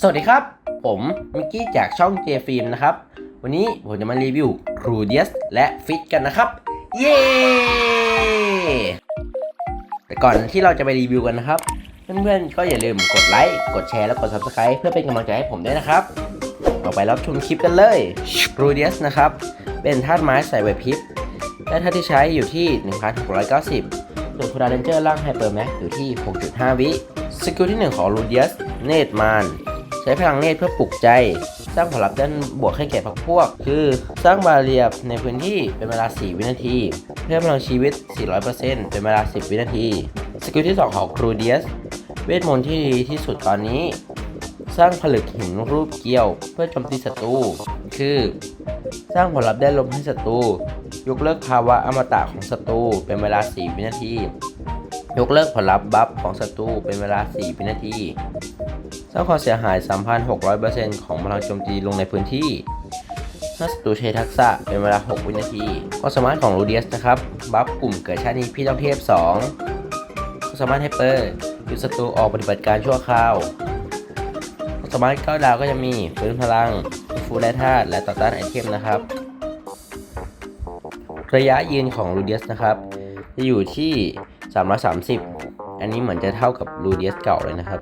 สวัสดีครับ ผมมิกกี้จากช่องเจฟิล์มนะครับ วันนี้ผมจะมารีวิวครูเดียสและฟิตกันนะครับ เย้แต่ก่อนที่เราจะไปรีวิวกันนะครับ เพื่อนๆก็อย่าลืมกดไลค์กดแชร์และกด Subscribe เพื่อเป็นกำลังใจให้ผมด้วยนะครับเราไปรับชมคลิปกันเลยครูเดียสนะครับ เป็นธาตุไม้ใส่ไวพิบและธาตุที่ใช้อยู่ที่ 1690 ส่วนคูดาเรนเจอร์ล่างไฮเปอร์แม็กอยู่ที่ 6.5 วิ สกิลที่ 1 ของรูเดียส เนตมาน ใช้พลังเนตเพื่อปลุกใจ สร้างผลลัพธ์ด้านบวกให้แก่พรรคพวก คือสร้างบาเรียในพื้นที่เป็นเวลา 4 วินาที เพิ่มพลังชีวิต 400%เป็นเวลา 10 วินาที สกิลที่ 2 ของครูเดียส เวทมนต์ที่ดีที่สุดตอนนี้ สร้างผลึกหินรูปเกลียว เพื่อโจมตีศัตรู คือ สร้างผลลัพธ์ได้ลมให้ศัตรู ยกเลิกภาวะอมตะของศัตรูเป็นเวลา 4 วินาที ยกเลิกผลลัพธ์บัฟของศัตรูเป็นเวลา 4 วินาทีสร้างความเสียหาย 3,600%ของพลังโจมตีลงในพื้นที่ถ้าศัตรูใช้ทักษะเป็นเวลา 6 วินาทีความสามารถของลูเดียสนะครับ บัฟกลุ่มเกิดชาตินี้พี่ต้องเทพ 2ความสามารถไฮเปอร์หยุดศัตรูออกปฏิบัติการชั่วคราวความสามารถเก้าดาวก็จะมีฟื้นพลังฟูแร่ธาตุและต่อต้านไอเทมนะครับ ระยะยืนของลูเดียสนะครับ จะอยู่ที่ 330 อันนี้เหมือนจะเท่ากับลูเดียสเก่าเลยนะครับ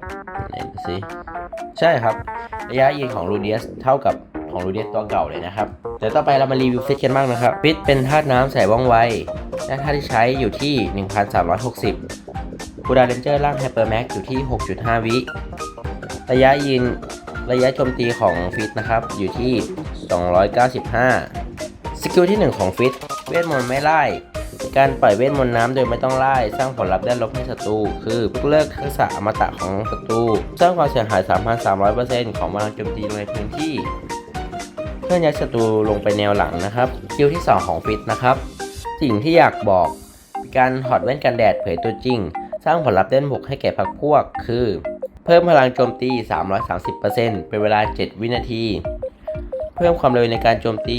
ไหนดูสิใช่ครับ ระยะยืนของลูเดียสเท่ากับของลูเดียสตัวเก่าเลยนะครับเดี๋ยวต่อไปเรามารีวิวฟิตกันบ้างนะครับฟิตเป็นธาตุน้ำใส่ว่องไวและธาตุที่ใช้อยู่ที่ 1360คูดาเรนเจอร์ล่างไฮเปอร์แม็กอยู่ที่ 6.5 วิระยะยืนระยะโจมตีของฟิตนะครับอยู่ที่ 295 สกิลที่ 1 ของฟิต เวทมนต์ไม่ไล่ การปล่อยเวทมนต์น้ำโดยไม่ต้องไล่ สร้างผลลัพธ์ได้ลบให้ศัตรู คือยกเลิกทักษะอมตะของศัตรู สร้างความเสียหาย 3,300%ของพลังโจมตีในพื้นที่ เพื่อนยัดศัตรูลงไปแนวหลังนะครับสกิลที่ 2 ของฟิตนะครับ สิ่งที่อยากบอก การถอดแว่นกันแดดเผยตัวจริง สร้างผลลัพธ์เด่นบวกให้แก่พรรคพวก คือ เพิ่มพลังโจมตี 330%เป็นเวลา 7 วินาที เพิ่มความเร็วในการโจมตี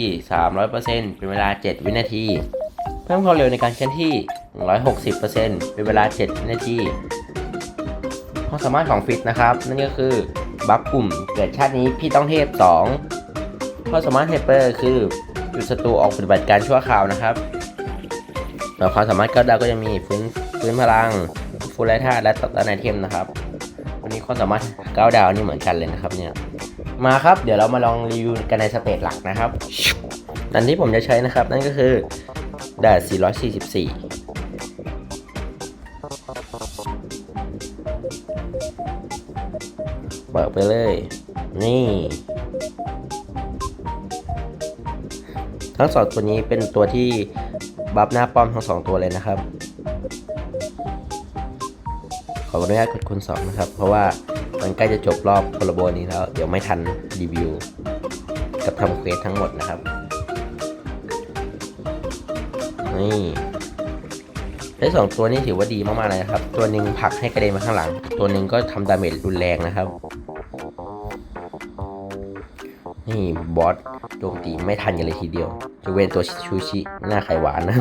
300%เป็นเวลา 7 วินาที เพิ่มความเร็วในการเคลื่อนที่ 160%เป็นเวลา 7 วินาที ความสามารถของฟิตนะครับ นั่นก็คือ บัฟกลุ่มเกิดชาตินี้พี่ต้องเทพ 2 ความสามารถเฮเปอร์คือหยุดศัตรูออกปฏิบัติการชั่วคราวนะครับแล้วความสามารถเก้าดาวก็จะมีฟื้นฟื้นพลังฟูลไลท่าและตัดตานไอเทมนะครับ วันนี้ความสามารถเก้าดาวนี่เหมือนกันเลยนะครับเนี่ย มาครับ เดี๋ยวเรามาลองรีวิวกันในสเตจหลักนะครับอันที่ผมจะใช้นะครับ นั่นก็คือดด444 เปิดไปเลย นี่ ทั้งสองตัวนี้เป็นตัวที่บัฟหน้าป้อมทั้งสองตัวเลยนะครับ ขออนุญาตกดคูณ2นะครับ เพราะว่า มันใกล้จะจบรอบโคลาโบนี้แล้ว เดี๋ยวไม่ทันรีวิว กับทำเควสทั้งหมดนะครับ นี่ได้สองตัวนี้ถือว่าดีมากๆเลยนะครับ ตัวหนึ่งผลักให้กระเด็นมาข้างหลัง ตัวหนึ่งก็ทำดาเมจรุนแรงนะครับ นี่บอสโจมตีไม่ทันกันเลยทีเดียว จะเว้นตัวชูชิหน้าไข่หวานนะ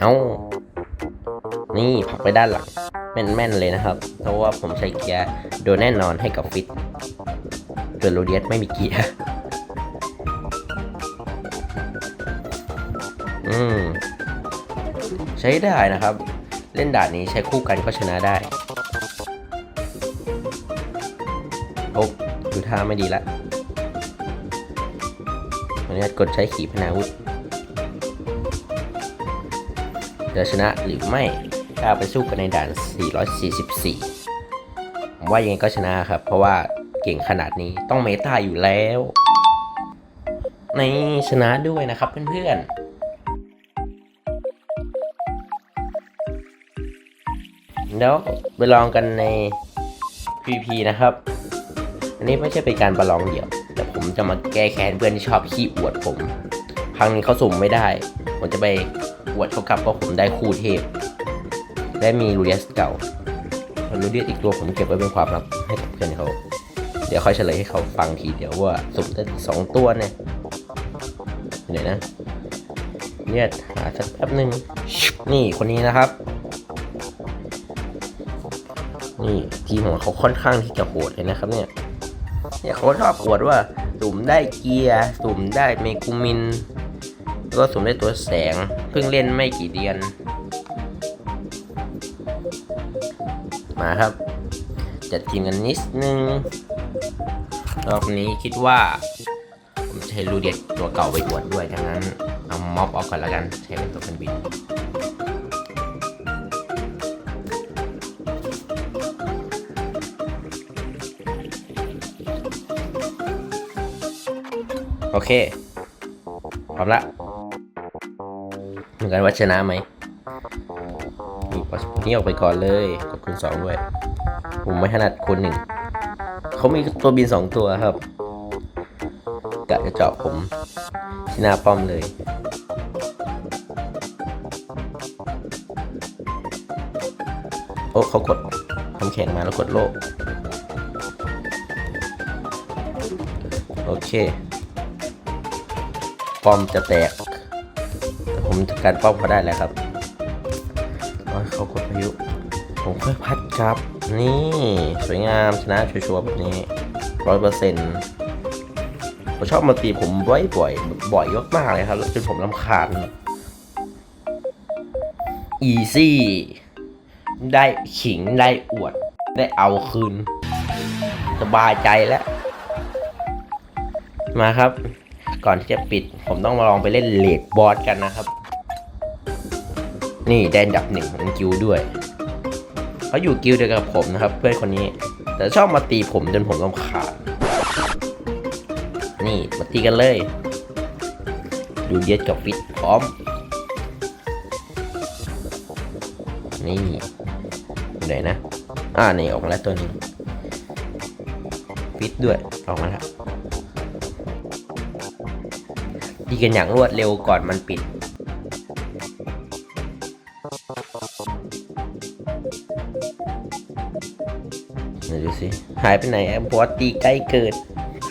เอา นี่ผลักไปด้านหลังแม่นๆเลยนะครับ เพราะว่าผมใช้เกียร์โดนแน่นอนให้กับฟิตส่วนโรเดียสไม่มีเกียร์อืมใช้ได้นะครับ เล่นด่านนี้ใช้คู่กันก็ชนะได้โอ้ดูท่าไม่ดีละขออนุญาตกดใช้ขีพนาวุธจะชนะหรือไม่ ถ้าไปสู้กันในด่าน 444 ผมว่ายังไงก็ชนะครับ เพราะว่าเก่งขนาดนี้ต้องเมตาอยู่แล้ว ในชนะด้วยนะครับเพื่อนๆ แล้วไปลองกันใน PVP นะครับ อันนี้ไม่ใช่เป็นการประลองเดี่ยว แต่ผมจะมาแก้แค้นเพื่อนที่ชอบขี้อวดผม ครั้งนี้เขาสุ่มไม่ได้ ผมจะไปอวดเขากลับว่าผมได้คู่เทพ และมีลูเดียสเก่าลูเดียสอีกตัวผมเก็บไว้เป็นความลับให้กับเพื่อนเขา เดี๋ยวค่อยเฉลยให้เขาฟังทีเดียวว่าสุ่มได้สองตัวเนี่ยเดี๋ยวนะเนี่ยหาสักแป๊บหนึ่งนี่คนนี้นะครับ นี่ทีมของเขาค่อนข้างที่จะโหดเลยนะครับเนี่ยเนี่ยเขาชอบอวดว่าสุ่มได้เกียร์สุ่มได้เมกูมินแล้วก็สุ่มได้ตัวแสง เพิ่งเล่นไม่กี่เดือน มาครับ จัดทีมกันนิดนึง รอบนี้คิดว่า ผมใช้รูเดียตัวเก่าไปอวดด้วยดังนั้น เอาม็อบออกก่อนล้วกัน ใช้เป็นตัวเป็นบินโอเค พร้อมละเหมือนกันว่าชนะไหม นี่ปัสนี่ออกไปก่อนเลย กดคูณสองด้วย ผมไม่ถนัดคูณหนึ่ง เขามีตัวบินสองตัวครับกะจะเจาะผมที่หน้าป้อมเลยโอ้เขากดทำแขนมาแล้วกดโลก โอเค ป้อมจะแตก แต่ผมจัดการป้อมเขาได้แล้วครับ โอ้ยเขากดพายุผมค่อยพัดครับ นี่ สวยงามชนะชัวร์แบบนี้ร้อยเปอร์เซ็นต์ผมชอบมาตีผมบ่อยบ่อยๆบ่อยมากๆเลยครับจนผมลำคาญอีซี่ได้ขิง ได้อวด ได้เอาคืน สบายใจแล้ว มาครับ ก่อนที่จะปิด ผมต้องมาลองไปเล่นเลดบอสกันนะครับ นี่ได้อันดับหนึ่งของกิลด้วยเขาอยู่กิลด์เดียวกับผมนะครับ เพื่อนคนนี้ แต่ชอบมาตีผมจนผมรำคาญนี่มาตีกันเลย ดูเดียดกับฟิตพร้อม นี่อยู่ไหนนะ อ่า นี่ออกมาแล้วตัวนึงฟิตด้วย ออกมาแล้วดีกันอย่างรวดเร็วก่อนมันปิด ไหนดูสิ หายไปไหนแอมบอตีใกล้เกิด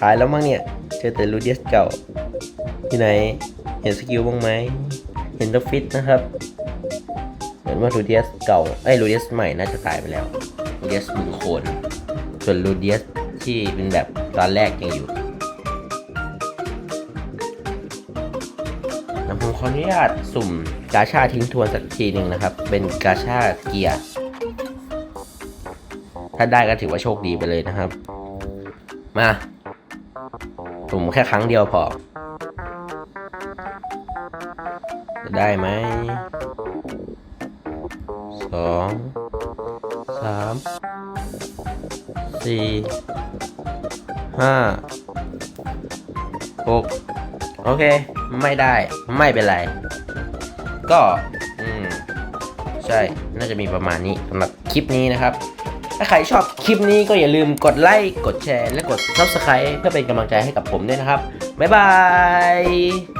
หายแล้วมั้งเนี่ย เจอแต่ลูเดียสเก่า ที่ไหน เห็นสกิลบ้างไหม เห็นตัวฟิตนะครับ เหมือนว่าลูเดียสเก่า ไอ้ลูเดียสใหม่น่าจะตายไปแล้วลูเดียสมือโคนส่วนลูเดียสที่เป็นแบบตอนแรกยังอยู่แล้วผมขออนุญาตสุ่ม กาชาทิ้งทวนสักทีหนึ่งนะครับ เป็นกาชาเกียร์ ถ้าได้ก็ถือว่าโชคดีไปเลยนะครับ มาสุ่มแค่ครั้งเดียวพอ จะได้ไหมสองสามสี่ห้าหกโอเค ไม่ได้ไม่เป็นไร ก็อืมใช่ น่าจะมีประมาณนี้สำหรับคลิปนี้นะครับ ถ้าใครชอบคลิปนี้ก็อย่าลืมกดไลค์กดแชร์ และกด subscribe เพื่อเป็นกำลังใจให้กับผมด้วยนะครับ บ๊ายบาย